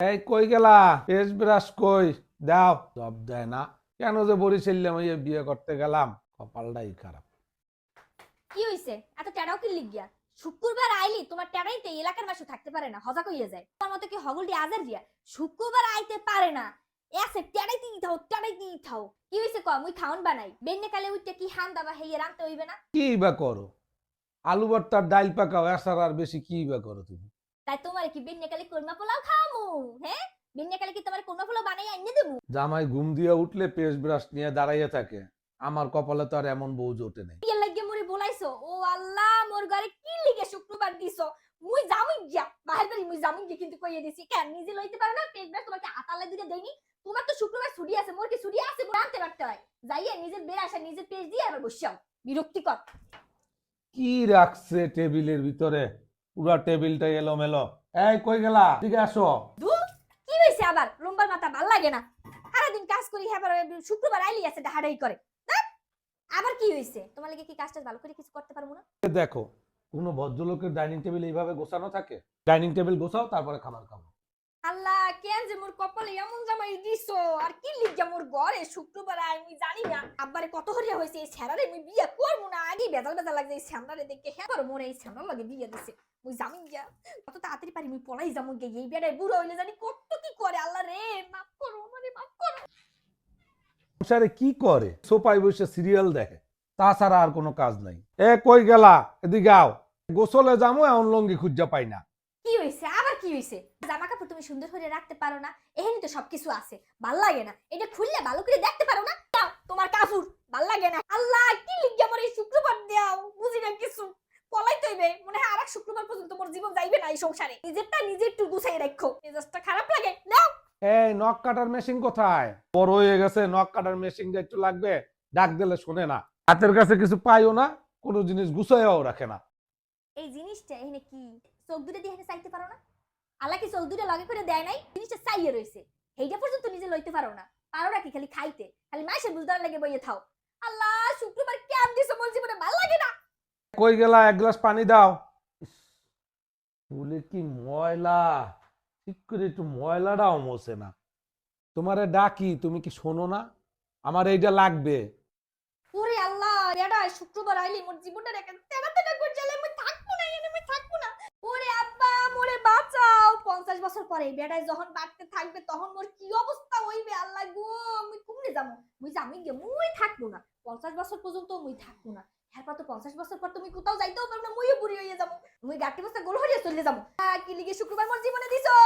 এই কই গেলা? পেস ব্রাশ কই? দাও। জব দেয় না। কেন যে বরিশাল্লাম ওই বিয়ে করতে গেলাম? কপালটাই খারাপ। কি হইছে? এত টেড়াও কি লিগিয়া শুক্রবার আইলি তোমার টেড়াইতে এলাকার মাসে থাকতে পারে না হজা কইয়া যায়। তোমার মতো কি হগলটি আজার দিয়া শুক্রবার আইতে পারে না। এসে টেড়াইতে থাও টেড়াইতে থাও। কি হইছে ক মুই খাওন বানাই। বেন্নে কালে উঠতে কি হান দাবা হেয়ে রাখতে হইবে না? কি বা করো? আলু ভর্তার ডাইল পাকাও এসার আর বেশি কি বা করো তুমি? তাই তোমার কি বেন্নে কালে কোরমা পোলাও খামু হ্যাঁ? বেন্নে কালে কি তোমার কোরমা পোলাও বানাই আইনে দেবো? জামাই ঘুম দিয়ে উঠলে পেস ব্রাশ নিয়ে দাঁড়াইয়ে থাকে। আমার কপালে তো আর এমন বউ জোটে নেই। বিয়ের লাগিয়ে মোরে বলাইছো? ও আল্লাহ মোর ঘরে কি লিগে শুক্রবার দিছো? মুই জামুই গিয়া। বাহির বাড়ি মুই জামুই গিয়া কিন্তু কইয়ে দিছি কেন নিজে লইতে পারো না? পেট ব্যাস তোমাকে আতালে দিতে দেইনি? তোমার তো শুক্রবার ছুটি আছে মোর কি ছুটি আছে? মোর আনতে পারতে হয়। যাইয়ে নিজের বের আসা নিজের পেজ দিয়ে আবার বসিয়াও বিরক্তিকর কি রাখছে টেবিলের ভিতরে? পুরা টেবিলটা এলোমেলো। এই কই গেলা? ঠিক আসো। ধুর, কি হইছে আবার? রোমবার মাথা ভালো লাগে না। সারাদিন কাজ করি হ্যাঁ শুক্রবার আইলি আছে ডাহাডাই করে। আবার কি হইছে? তোমার লাগে কি কাজটা ভালো করে কিছু করতে পারব না? দেখো কোনো ভদ্রলোকের ডাইনিং টেবিল এইভাবে গোছানো থাকে? ডাইনিং টেবিল গোছাও তারপরে খাবার খাব আল্লাহ কেন যে মোর কপালে এমন জামাই দিছো? আর কি লিগা মোর ঘরে শুক্রবার আমি জানি না। আব্বারে কত হরিয়া হইছে এই ছেড়ারে আমি বিয়ে করব না। আগে বেজাল বেজাল লাগছে এই শ্যামলারে দেখে হ্যাঁ পারো মোর এই শ্যামলার লাগে বিয়ে দিছে। মুই জামিন যা কত তাড়াতাড়ি পারি মুই পলাই যামু গে এই বেড়ায় বুড়ো হইলে জানি কত কি করে আল্লাহ রে মাফ করো মানে মাফ করো। সংসারে কি করে? সোপায় বসে সিরিয়াল দেখে তাছাড়া আর কোনো কাজ নাই। এ কই গেলা? এদিকে আও। গোসলে যামো এমন লঙ্গি খুঁজা পাই না। কি হইছে? আবার কি হইছে? জামা কাপড় তুমি সুন্দর করে রাখতে পারো না এখানে তো সবকিছু আছে। ভালো লাগে না। এটা খুললে ভালো করে দেখতে পারো না? তোমার কাপড় ভালো লাগে না। আল্লাহ কি লিখে আমার এই শুক্রবার দাও বুঝি না কিছু পলাই তৈবে মনে আরেক শুক্রবার পর্যন্ত মোর জীবন যাইবে না এই সংসারে। নিজেরটা নিজে একটু গুছাই রাখো। মেজাজটা খারাপ লাগে? নাও। এই নখ কাটার মেশিন কোথায়? বড় হয়ে গেছে নখ কাটার মেশিনটা একটু লাগবে ডাক দিলে শোনে না। হাতের কাছে কিছু পাইও না কোনো জিনিস গুছাইয়াও রাখে না। এই জিনিসটা এখানে কি? চোখ দুটো দিয়ে এখানে চাইতে পারো না? আল্লাহ কি চোখ দুটো লগে করে দেয় নাই? জিনিসটা চাইয়ে রয়েছে। এইটা পর্যন্ত নিজে লইতে পারো না। পারো না কি? খালি খাইতে। খালি মাসের বুঝদার লাগে বইয়ে থাও। আল্লাহ শুক্রবার কেন দিছো মোর জীবনে? ভালো লাগে না। কই গেলা? এক গ্লাস পানি দাও। চুলে কি ময়লা? ঠিক করে একটু ময়লাটাও মোছে না। তোমারে ডাকি, তুমি কি শোনো না? আমার এইটা লাগবে। ওরে আল্লাহ শুক্রবার আইলি মোর জীবনটা রেখে করে আমি থাকব না, এখানে আমি থাকব না। ওরে আব্বা, মোরে বাঁচাও। পঞ্চাশ বছর পরে বেটায় যখন বাড়তে থাকবে, তখন মোর কি অবস্থা হইবে? আল্লাহ গো মুই কুমড়ে যাব? মুই যামি গে মুই থাকব না। পঞ্চাশ বছর পর্যন্ত মুই থাকব না। তো পঞ্চাশ বছর পর তুমি কোথাও যাইতেও পারবে না মুই গাটি বস্তা গোল হরিয়ে চলে যাব। কি লিগে শুক্রবার মোর জীবনে দিছো?